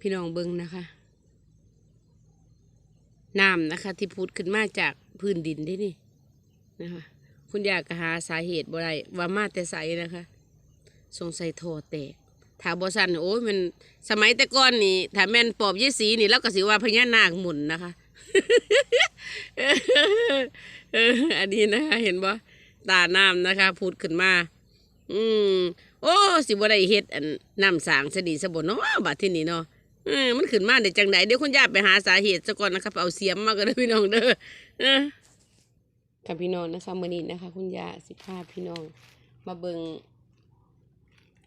พี่น้องเบิ้งนะคะน้ำนะคะ ที่พุดขึ้นมาจากพื้นดินได้นี่นะคะ คุณยากหาสาเหตุบ่ได้ว่ามาแต่ใสนะคะ สงสัยโทอแตกถาบ่สั่นโอ้ยมันสมัยแต่ก่อนนี่ถ้าแม่นปอบยายสีนี่แล้วก็สิว่าพญานาคหมุนนะคะอันนี้นะคะเห็นบ่ตาน้ำนะคะ พูดขึ้นมา อืม โอ้ สิบ่ได้เฮ็ดอันน้ำสางสดีสบนเนาะบัดที่นี่เนาะ เออมันขึ้นมาได้จังไดเดี๋ยวคุณย่าไปหาสาเหตุซะก่อนนะครับเอาเสียมมาก็ได้อพี่น้องเด้อเออค่ะพี่น้องนะคะมื้อนี้นะคะ คุณย่าสิพาพี่น้อง มาเบิ่ง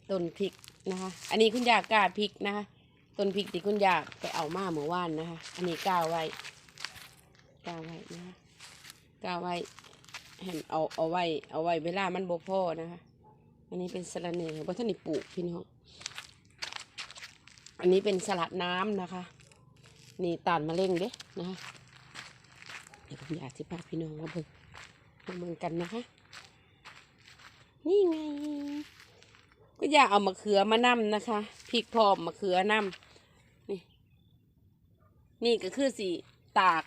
ต้นพริกนะคะ อันนี้คุณย่ากล้าพริกนะคะต้นพริกที่คุณย่าไปเอามาเมื่อวานนะคะ อันนี้กล้าไว้กล้าไว้นะคะกล้าไว้ให้เอาเอาไว้ เอาไว้เวลามันบ่พอนะคะ อันนี้เป็นสลัดเนยว่าท่านนี่ปลูกพี่น้อง อันนี้เป็นสลัดน้ำนะคะ นี่ตานมะเร็งเด้นะคะเดี๋ยวผมอยากสิพาพี่น้องมาเบิ่งมาเบิ่งกันนะคะ นี่ไง ก็อยากเอามะเขือมานำนะคะพริกพร้อมมะเขือนำนี่ นี่ก็คือสีตาก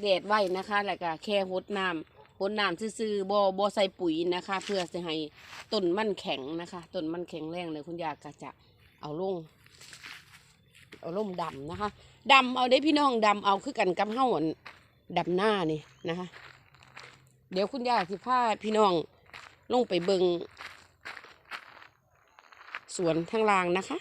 แดดไว้นะคะแล้วก็แค่หดน้ำหดน้ำซื่อๆบ่บ่ใส่ปุ๋ยนะคะ เพื่อจะให้ต้นมันแข็งนะคะต้นมันแข็งแรงเลยคุณยายก็จะเอาลง เอาล่มดำนะคะดำเอาได้พี่น้องดำเอาคือกันกับเห่าอันดำหน้านี่นะคะ เดี๋ยวคุณยายสิพาพี่น้องลงไปเบิงสวนทางล่างนะคะ